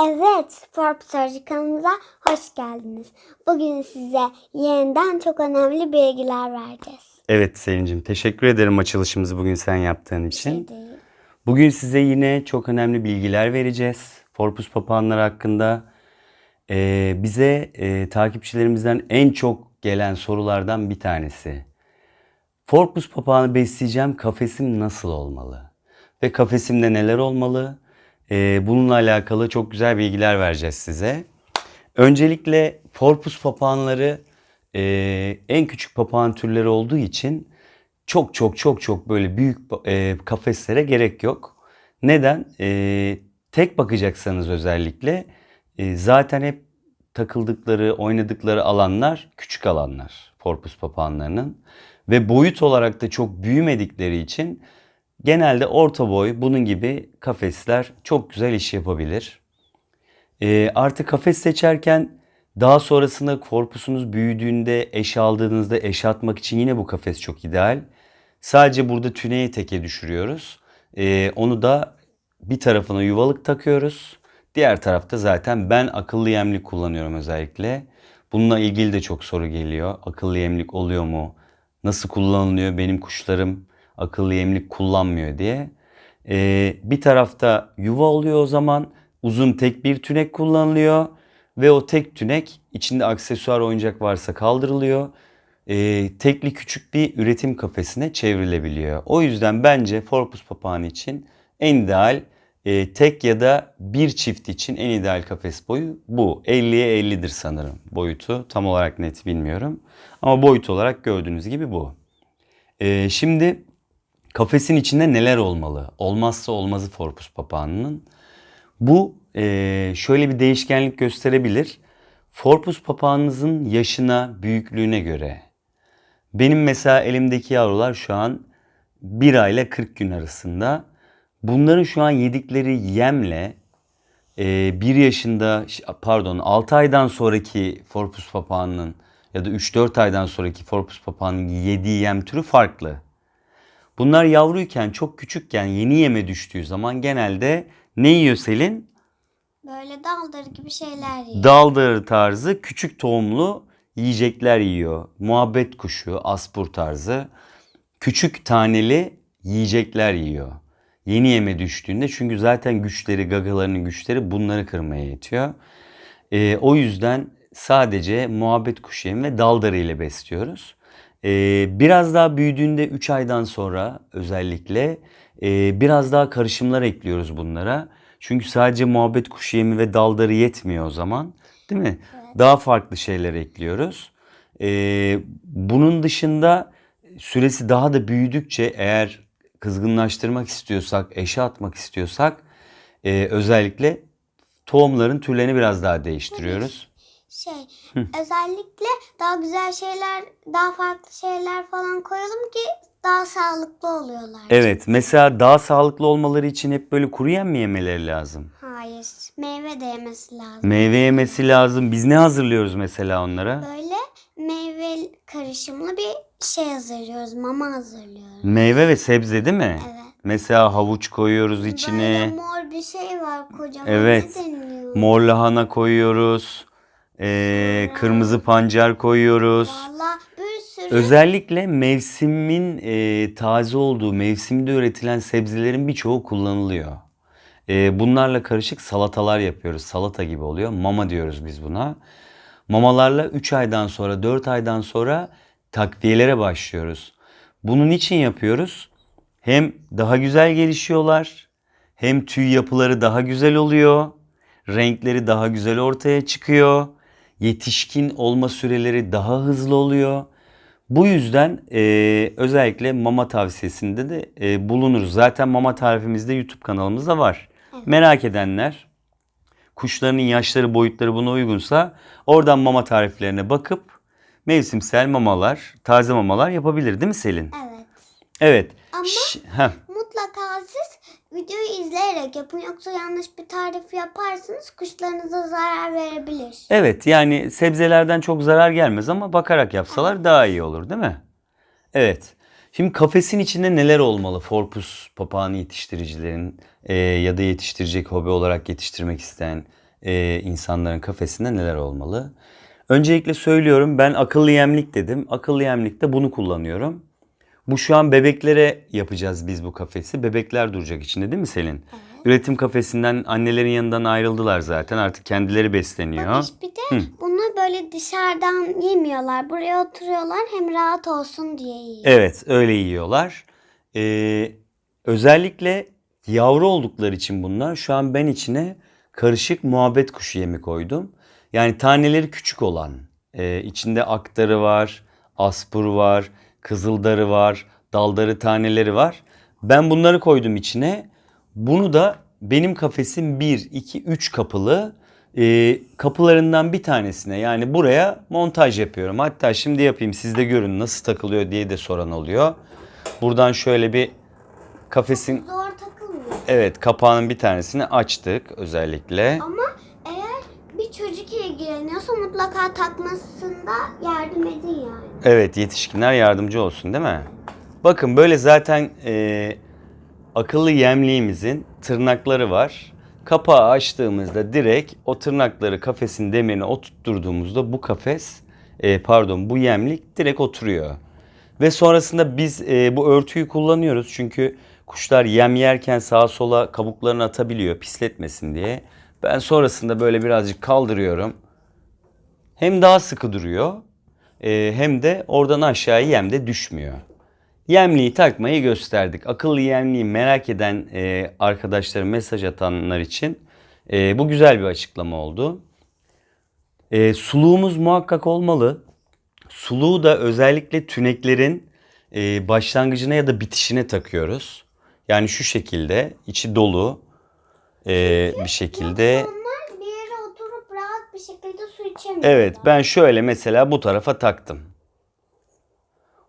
Evet, Forbes kanalımıza hoş geldiniz. Bugün size yeniden çok önemli bilgiler vereceğiz. Evet Selin'cim teşekkür ederim açılışımızı bugün sen yaptığın için. Şey değil. Bugün size yine çok önemli bilgiler vereceğiz. Forpus papağanları hakkında Ee, bize e, takipçilerimizden en çok gelen sorulardan bir tanesi. Forpus papağanı besleyeceğim kafesim nasıl olmalı? Ve kafesimde neler olmalı? Ee, bununla alakalı çok güzel bilgiler vereceğiz size. Öncelikle Forpus papağanları e, en küçük papağan türleri olduğu için çok çok çok çok böyle büyük e, kafeslere gerek yok. Neden? E, tek bakacaksanız özellikle e, zaten hep takıldıkları, oynadıkları alanlar küçük alanlar Forpus papağanlarının. Ve boyut olarak da çok büyümedikleri için genelde orta boy bunun gibi kafesler çok güzel iş yapabilir. E, artık kafes seçerken daha sonrasında korpusunuz büyüdüğünde eş aldığınızda eş atmak için yine bu kafes çok ideal. Sadece burada tüneyi teke düşürüyoruz. E, onu da bir tarafına yuvalık takıyoruz. Diğer tarafta zaten ben akıllı yemlik kullanıyorum özellikle. Bununla ilgili de çok soru geliyor. Akıllı yemlik oluyor mu? Nasıl kullanılıyor? Benim kuşlarım akıllı yemlik kullanmıyor diye. Ee, bir tarafta yuva oluyor o zaman. Uzun tek bir tünek kullanılıyor. Ve o tek tünek içinde aksesuar oyuncak varsa kaldırılıyor. Ee, tekli küçük bir üretim kafesine çevrilebiliyor. O yüzden bence Forpus papağanı için en ideal e, tek ya da bir çift için en ideal kafes boyu bu. 50'ye 50'dir sanırım boyutu. Tam olarak net bilmiyorum. Ama boyut olarak gördüğünüz gibi bu. Ee, şimdi kafesin içinde neler olmalı? Olmazsa olmazı Forpus papağanının. Bu e, şöyle bir değişkenlik gösterebilir. Forpus papağanınızın yaşına, büyüklüğüne göre. Benim mesela elimdeki yavrular şu an 1 ay ile 40 gün arasında. Bunların şu an yedikleri yemle 1 yaşında pardon 6 aydan sonraki Forpus papağanının ya da 3-4 aydan sonraki Forpus papağanının yediği yem türü farklı. Bunlar yavruyken çok küçükken yeni yeme düştüğü zaman genelde ne yiyor Selin? Böyle daldır gibi şeyler yiyor. Daldır tarzı küçük tohumlu yiyecekler yiyor. Muhabbet kuşu, aspur tarzı küçük taneli yiyecekler yiyor. Yeni yeme düştüğünde çünkü zaten güçleri, gagalarının güçleri bunları kırmaya yetiyor. Ee, o yüzden sadece muhabbet kuşu yemi ve daldarı ile besliyoruz. Ee, biraz daha büyüdüğünde 3 aydan sonra özellikle e, biraz daha karışımlar ekliyoruz bunlara. Çünkü sadece muhabbet kuşu yemi ve daldarı yetmiyor o zaman. Değil mi? Daha farklı şeyler ekliyoruz. Ee, bunun dışında süresi daha da büyüdükçe eğer kızgınlaştırmak istiyorsak, eşe atmak istiyorsak e, özellikle tohumların türlerini biraz daha değiştiriyoruz. Şey, özellikle daha güzel şeyler, daha farklı şeyler falan koyalım ki daha sağlıklı oluyorlar. Evet mesela daha sağlıklı olmaları için hep böyle kuru yem mi yemeleri lazım? Hayır, meyve de yemesi lazım. Meyve yemesi lazım. Biz ne hazırlıyoruz mesela onlara? Böyle meyve karışımlı bir şey hazırlıyoruz, mama hazırlıyoruz. Meyve ve sebze değil mi? Evet. Mesela havuç koyuyoruz Böyle içine. mor bir şey var kocaman. Evet. Mor lahana koyuyoruz. Ee, kırmızı pancar koyuyoruz. Valla bir sürü. Özellikle mevsimin e, taze olduğu, mevsimde üretilen sebzelerin birçoğu kullanılıyor. E, bunlarla karışık salatalar yapıyoruz. Salata gibi oluyor. Mama diyoruz biz buna. Mamalarla 3 aydan sonra, 4 aydan sonra takviyelere başlıyoruz. Bunun için yapıyoruz. Hem daha güzel gelişiyorlar, hem tüy yapıları daha güzel oluyor, renkleri daha güzel ortaya çıkıyor, yetişkin olma süreleri daha hızlı oluyor. Bu yüzden e, özellikle mama tavsiyesinde de e, bulunuruz. Zaten mama tarifimiz de YouTube kanalımızda var. Merak edenler kuşlarının yaşları boyutları buna uygunsa oradan mama tariflerine bakıp mevsimsel mamalar, taze mamalar yapabilir değil mi Selin? Evet. Evet. Ama Ş- mutlaka siz videoyu izleyerek yapın. Yoksa yanlış bir tarif yaparsanız kuşlarınıza zarar verebilir. Evet yani sebzelerden çok zarar gelmez ama bakarak yapsalar daha iyi olur değil mi? Evet. Şimdi kafesin içinde neler olmalı Forpus papağanı yetiştiricilerin e, ya da yetiştirecek hobi olarak yetiştirmek isteyen e, insanların kafesinde neler olmalı? Öncelikle söylüyorum ben akıllı yemlik dedim. Akıllı yemlikte bunu kullanıyorum. Bu şu an bebeklere yapacağız biz bu kafesi. Bebekler duracak içinde değil mi Selin? Üretim kafesinden annelerin yanından ayrıldılar zaten. Artık kendileri besleniyor. Babiş bir de bunu böyle dışarıdan yemiyorlar. Buraya oturuyorlar hem rahat olsun diye yiyor. Evet öyle yiyorlar. Ee, özellikle yavru oldukları için bunlar şu an ben içine karışık muhabbet kuşu yemi koydum. Yani taneleri küçük olan e, içinde aktarı var, aspur var, kızıldarı var, daldarı taneleri var. Ben bunları koydum içine. Bunu da benim kafesim 1, 2, 3 kapılı e, kapılarından bir tanesine yani buraya montaj yapıyorum. Hatta şimdi yapayım siz de görün nasıl takılıyor diye de soran oluyor. Buradan şöyle bir kafesin Zor takılmıyor. evet kapağının bir tanesini açtık özellikle. Ama ilgileniyorsa mutlaka takmasında yardım edin yani. Evet yetişkinler yardımcı olsun değil mi? Bakın böyle zaten e, akıllı yemliğimizin tırnakları var. Kapağı açtığımızda direkt o tırnakları kafesin demirine oturtturduğumuzda bu kafes e, pardon bu yemlik direkt oturuyor. Ve sonrasında biz e, bu örtüyü kullanıyoruz çünkü kuşlar yem yerken sağa sola kabuklarını atabiliyor pisletmesin diye. Ben sonrasında böyle birazcık kaldırıyorum. Hem daha sıkı duruyor e, hem de oradan aşağıya yem de düşmüyor. Yemliği takmayı gösterdik. Akıllı yemliği merak eden e, arkadaşlara mesaj atanlar için e, bu güzel bir açıklama oldu. E, suluğumuz muhakkak olmalı. Suluğu da özellikle tüneklerin e, başlangıcına ya da bitişine takıyoruz. Yani şu şekilde içi dolu e, bir şekilde. Onlar bir yere oturup rahat bir şekilde su içemiyor. Evet ben şöyle mesela bu tarafa taktım.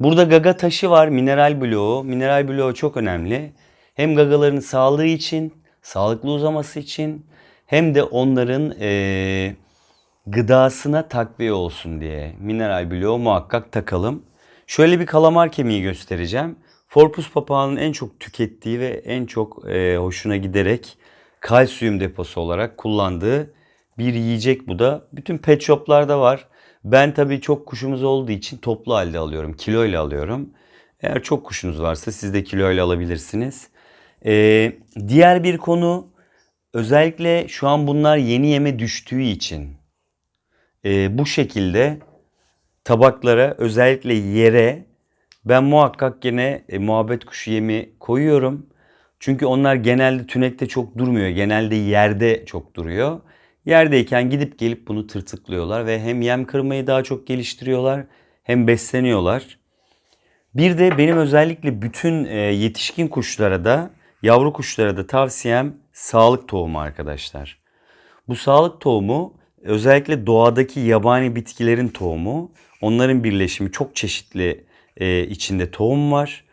Burada gaga taşı var mineral bloğu. Mineral bloğu çok önemli. Hem gagaların sağlığı için, sağlıklı uzaması için hem de onların eee, gıdasına takviye olsun diye mineral bloğu muhakkak takalım. Şöyle bir kalamar kemiği göstereceğim. Forpus papağanın en çok tükettiği ve en çok eee, hoşuna giderek kalsiyum deposu olarak kullandığı bir yiyecek bu da. Bütün pet shoplarda var. Ben tabii çok kuşumuz olduğu için toplu halde alıyorum. Kiloyla alıyorum. Eğer çok kuşunuz varsa siz de kiloyla alabilirsiniz. Ee, diğer bir konu özellikle şu an bunlar yeni yeme düştüğü için e, bu şekilde tabaklara özellikle yere ben muhakkak gene e, muhabbet kuşu yemi koyuyorum. Çünkü onlar genelde tünekte çok durmuyor. Genelde yerde çok duruyor. Yerdeyken gidip gelip bunu tırtıklıyorlar ve hem yem kırmayı daha çok geliştiriyorlar hem besleniyorlar. Bir de benim özellikle bütün e, yetişkin kuşlara da yavru kuşlara da tavsiyem sağlık tohumu arkadaşlar. Bu sağlık tohumu özellikle doğadaki yabani bitkilerin tohumu. Onların birleşimi çok çeşitli e, içinde tohum var.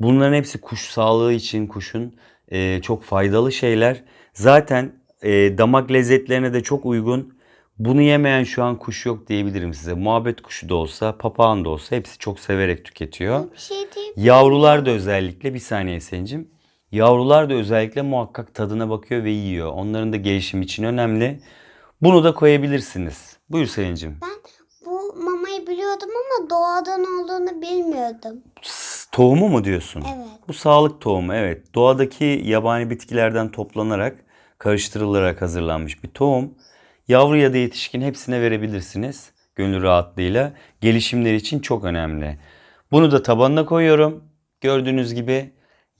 Bunların hepsi kuş sağlığı için kuşun e, çok faydalı şeyler. Zaten e, damak lezzetlerine de çok uygun. Bunu yemeyen şu an kuş yok diyebilirim size. Muhabbet kuşu da olsa, papağan da olsa hepsi çok severek tüketiyor. Bir şey. Yavrular da özellikle bir saniye Sencim. Yavrular da özellikle muhakkak tadına bakıyor ve yiyor. Onların da gelişim için önemli. Bunu da koyabilirsiniz. Buyur Selin'cim. Ben bu mamayı biliyordum ama doğadan olduğunu bilmiyordum. Tohumu mu diyorsun? Evet. Bu sağlık tohumu evet. Doğadaki yabani bitkilerden toplanarak, karıştırılarak hazırlanmış bir tohum. Yavru ya da yetişkin hepsine verebilirsiniz. Gönül rahatlığıyla. Gelişimleri için çok önemli. Bunu da tabanına koyuyorum. Gördüğünüz gibi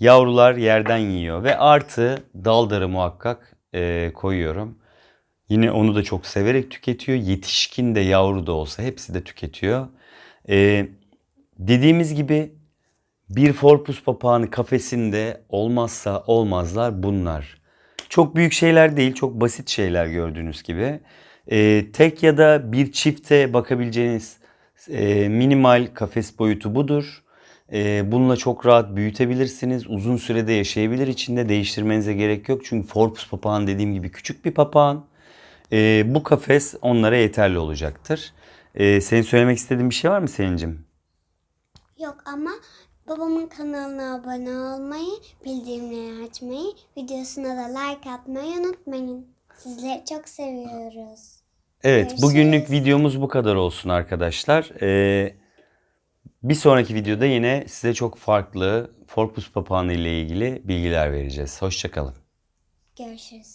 yavrular yerden yiyor. Ve artı daldarı muhakkak e, koyuyorum. Yine onu da çok severek tüketiyor. Yetişkin de yavru da olsa hepsi de tüketiyor. E, dediğimiz gibi bir forpus papağanı kafesinde olmazsa olmazlar bunlar. Çok büyük şeyler değil, çok basit şeyler gördüğünüz gibi. Ee, tek ya da bir çifte bakabileceğiniz e, minimal kafes boyutu budur. Ee, bununla çok rahat büyütebilirsiniz. Uzun sürede yaşayabilir içinde değiştirmenize gerek yok. Çünkü forpus papağan dediğim gibi küçük bir papağan. Ee, bu kafes onlara yeterli olacaktır. Ee, senin söylemek istediğin bir şey var mı Selin'cim? Yok ama babamın kanalına abone olmayı, bildirimleri açmayı, videosuna da like atmayı unutmayın. Sizleri çok seviyoruz. Evet, Görüşürüz. bugünlük videomuz bu kadar olsun arkadaşlar. Ee, bir sonraki videoda yine size çok farklı Forpus papağanı ile ilgili bilgiler vereceğiz. Hoşçakalın. Görüşürüz.